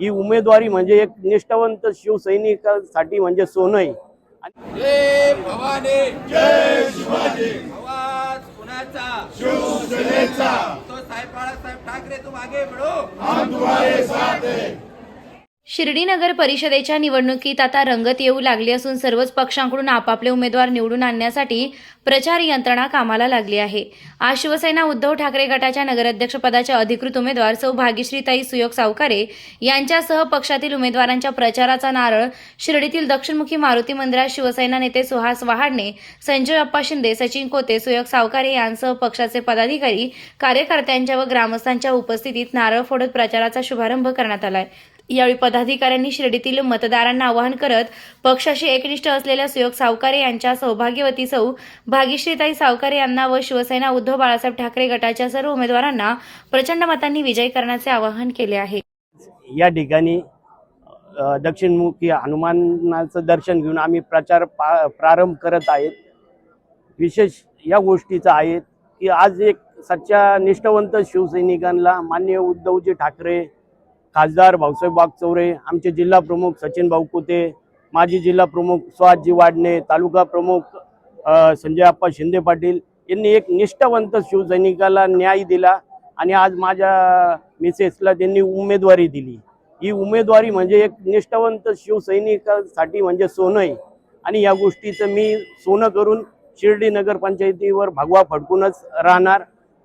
ही उमेदवारी म्हणजे एक निष्ठावंत शिवसैनिकासाठी म्हणजे सोनं आहे जय भवानी. जय शिवाजी आवाज कुणाचा? शिवसेनेचा. तो साहेब बाळासाहेब ठाकरे तुम आगे बढो शिर्डी नगर परिषदेच्या निवडणुकीत आता रंगत येऊ लागली असून सर्वच पक्षांकडून आपापले उमेदवार निवडून आणण्यासाठी प्रचार यंत्रणा कामाला लागली आहे. आज शिवसेना उद्धव ठाकरे गटाच्या नगराध्यक्षपदाच्या अधिकृत उमेदवार सौ भाग्यश्रीताई सुयोग सावकारे यांच्यासह पक्षातील उमेदवारांच्या प्रचाराचा नारळ शिर्डीतील दक्षिणमुखी मारुती मंदिरात शिवसेना नेते सुहास वहाडणे संजय अप्पा शिंदे सचिन कोते सुयोग सावकारे यांसह पक्षाचे पदाधिकारी कार्यकर्त्यांच्या व ग्रामस्थांच्या उपस्थितीत नारळ फोडत प्रचाराचा शुभारंभ करण्यात आलाय. यावेळी पदाधिकाऱ्यांनी शिर्डीतील मतदारांना आवाहन करत पक्षाशी एकनिष्ठ असलेल्या सुयोग सावकारे यांच्या सौभाग्यवती सौ भागीश्रीताई सावकारे यांना व शिवसेना उद्धव बाळासाहेब ठाकरे गटाच्या सर्व उमेदवारांना प्रचंड मतांनी विजयी करण्याचे आवाहन केले आहे. या ठिकाणी दक्षिणमुखी हनुमानाचं दर्शन घेऊन आम्ही प्रचार पा प्रारंभ करत आहेत. विशेष या गोष्टीचं आहे की आज एक सच्च्या निष्ठावंत शिवसैनिकांना मान्य उद्धवजी ठाकरे खासदार भाऊसाहेब वागचौरे आमचे जिल्हा प्रमुख सचिन भाऊ कुते माजी जिल्हा प्रमुख सुहासजी वाडणे तालुका प्रमुख संजय आप्पा शिंदे पाटील यांनी एक निष्ठावंत शिवसैनिकाला न्याय दिला आणि आज माझ्या मिसेसला त्यांनी उमेदवारी दिली. ही उमेदवारी म्हणजे एक निष्ठावंत शिवसैनिकासाठी म्हणजे सोनं आहे. आणि या गोष्टीचं मी सोनं करून शिर्डी नगरपंचायतीवर भगवा फडकूनच राहणार.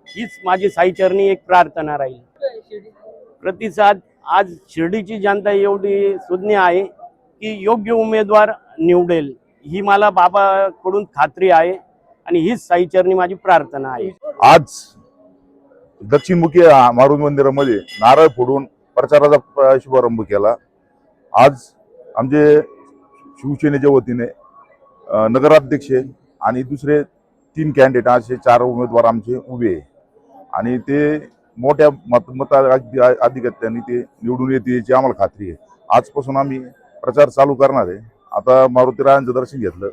हीच माझी साईचरणी एक प्रार्थना राहील. प्रतिसाद आज शिर्डीची जनता एवढी सुज्ञ आहे की योग्य उमेदवार निवडेल ही मला बाबाकडून खात्री आहे आणि हीच साईचरणी माझी प्रार्थना आहे. आज दक्षिणमुखी मारुती मंदिरामध्ये नारळ फोडून प्रचाराचा प- शुभारंभ केला. आज आमचे शिवसेनेच्या वतीने नगराध्यक्ष आणि दुसरे तीन कॅन्डिडेट असे चार उमेदवार आमचे उभे आहे. आणि ते मोठ्या मत मता ते निवडून येते याची आम्हाला खात्री आहे. आजपासून आम्ही प्रचार चालू करणार आहे. आता मारुतीरायांचं दर्शन घेतलं.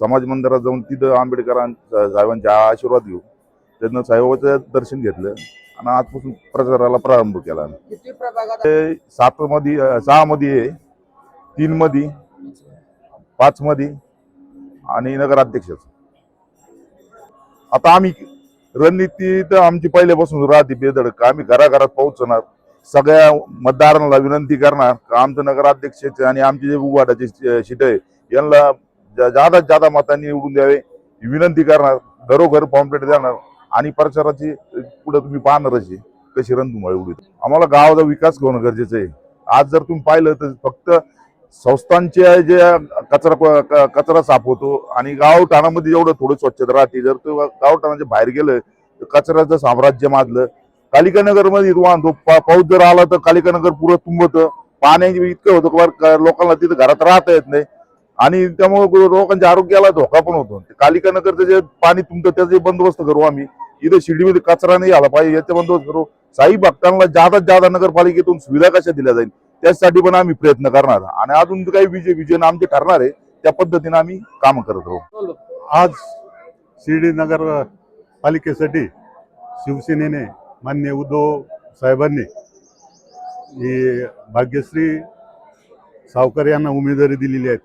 समाज मंदिरात जाऊन तिथं आंबेडकरांच्या साहेबांचा आशीर्वाद घेऊ त्यांना साहेबाचं दर्शन घेतलं आणि आजपासून प्रचाराला प्रारंभ केला. सात मध्ये सहा मध्ये आहे. तीन मध्ये पाच मध्ये आणि नगराध्यक्ष आता आम्ही रणनीती तर आमची पहिल्यापासून राहते बेधडक. आम्ही घराघरात पोहोचणार. सगळ्या मतदारांना विनंती करणार. का आमचं नगराध्यक्ष आणि आमचे जे उभाटाचे शिट आहे यांना जादा जादा मतांनी निवडून द्यावे विनंती करणार. घरोघर पॉम्पलेट देणार. आणि प्रचाराची पुढे तुम्ही पाहणारच आहे कशी रणधुमाळी उडीत आम्हाला गावाचा विकास होणं गरजेचं आहे. आज जर तुम्ही पाहिलं तर फक्त संस्थांचे जे कचरा कचरा साफ होतो आणि गावठाणामध्ये जेवढं थोडं स्वच्छता राहते. जर तो गावठाणाच्या बाहेर गेलं तर कचऱ्याचं साम्राज्य माजलं. कालिकानगरमध्ये नगरमध्ये वाहतो पाऊस जर आला तर कालिकानगर पुरं तुंबतं. पाण्याचे इतकं होतं की लोकांना तिथं घरात राहता येत नाही. आणि त्यामुळे लोकांच्या आरोग्याला धोका पण होतो. ते जे पाणी तुमचं त्याचे बंदोबस्त करू आम्ही इथं शिर्डीमध्ये कचरा नाही आला पाहिजे. याचा बंदोबस्त करू. साई भक्तांना जादा जादा नगरपालिकेतून सुविधा कशा दिल्या जाईल? त्यासाठी पण आम्ही प्रयत्न करणार. आणि अजून काही विजय विजय आमचे ठरणार आहे त्या पद्धतीने आम्ही काम करत राहू. आज शिर्डी नगर पालिकेसाठी शिवसेनेने मान्य उद्धव साहेबांनी ही भाग्यश्री सावकर यांना उमेदवारी दिलेली आहेत.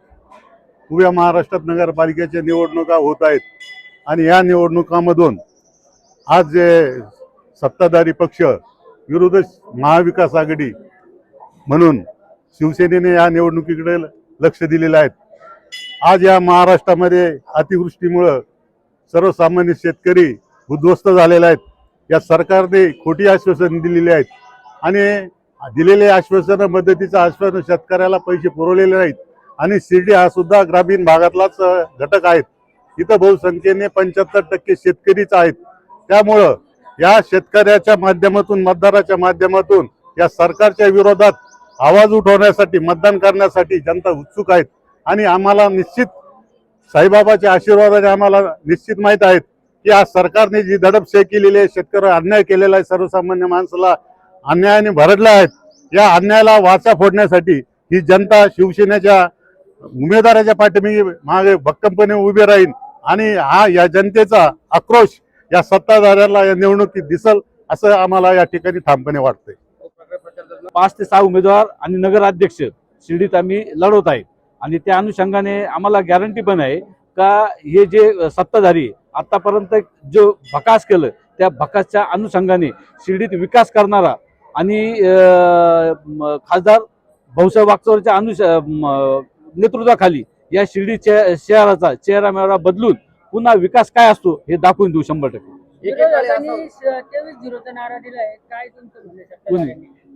उभ्या महाराष्ट्रात नगरपालिकेच्या निवडणुका होत आहेत. आणि या निवडणुकामधून आज जे सत्ताधारी पक्ष विरोध महाविकास आघाडी म्हणून शिवसेनेने या निवडणुकीकडे लक्ष दिलेलं आहे. आज या महाराष्ट्रामध्ये अतिवृष्टीमुळं सर्वसामान्य शेतकरी उद्ध्वस्त झालेले आहेत. या सरकारने खोटी आश्वासन दिलेली आहेत. आणि दिलेले आश्वासन मदतीचं आश्वासन शेतकऱ्याला पैसे पुरवलेले नाहीत. आणि शिर्डी हा सुद्धा ग्रामीण भागातलाच घटक आहेत इथं बहुसंख्येने पंच्याहत्तर टक्के शेतकरीच आहेत. त्यामुळं या शेतकऱ्याच्या माध्यमातून मतदाराच्या माध्यमातून या सरकारच्या विरोधात आवाज उठवण्यासाठी मतदान करण्यासाठी जनता उत्सुक आहेत. आणि आम्हाला निश्चित साईबाबाच्या आशीर्वादाने आम्हाला निश्चित माहीत आहेत की आज सरकारने जी दडपशाही केलेली आहे शेतकऱ्यावर अन्याय केलेला आहे सर्वसामान्य माणसाला अन्यायाने भरडला आहेत या अन्यायाला वाचा फोडण्यासाठी ही जनता शिवसेनेच्या उमेदवाराच्या पाठीमागे मागे भक्कमपणे उभे राहील आणि हा या जनतेचा आक्रोश या सत्ताधाऱ्याला या निवडणुकीत दिसल असं आम्हाला या ठिकाणी ठामपणे वाटतंय. पाच ते सहा उमेदवार आणि नगराध्यक्ष शिर्डीत आम्ही लढवत आहे. आणि त्या अनुषंगाने आम्हाला गॅरंटी पण आहे का हे जे सत्ताधारी आतापर्यंत जो भकास केलं त्या भकासच्या अनुषंगाने शिर्डीत विकास करणारा आणि खासदार भाऊसाहेब वागचौरच्या अनुष नेतृत्वाखाली या शिर्डीच्या शहराचा चेहरा मेहरा बदलून पुन्हा विकास काय असतो हे दाखवून देऊ शंभर टक्के.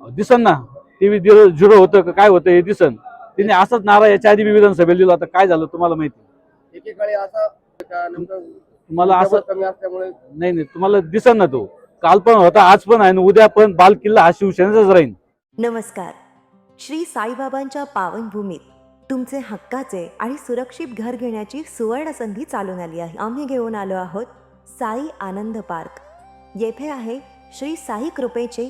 दिसन ना. टीव्ही झिरो होतं का काय होतं हे दिसन. तिने असंच नारा याच्या आधी मी विधानसभेला दिला होता. काय झालं तुम्हाला माहिती? एकेकाळी असा तुम्हाला असं कमी असल्यामुळे नाही नाही. तुम्हाला दिसन ना तो. काल पण होता आज पण आहे उद्या पण बाल किल्ला हा शिवसेनेचाच राहील नमस्कार. श्री साईबाबांच्या पावनभूमीत तुमचे हक्काचे आणि सुरक्षित घर घेण्याची सुवर्ण संधी चालून आली आहे. आम्ही घेऊन आलो आहोत साई आनंद पार्क. येथे आहे श्री साई कृपेचे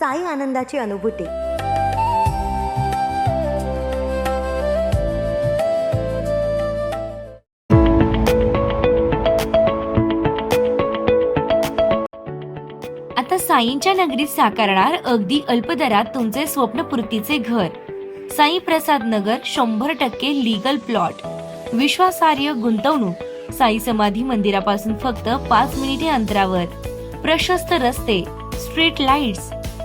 साई आनंदाची अनुभूती. आता साईंच्या नगरीत साकारणार अगदी अल्पदरात तुमचे स्वप्नपूर्तीचे घर. साई प्रसाद नगर शंभर टक्के लीगल प्लॉट विश्वासार्ह गुंतवणूक. साई समाधी मंदिरापासून फक्त पाच मिनिटे अंतरावर. प्रशस्त रस्ते स्ट्रीट लाईट्स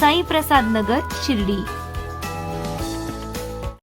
साईप्रसाद नगर शिर्डी.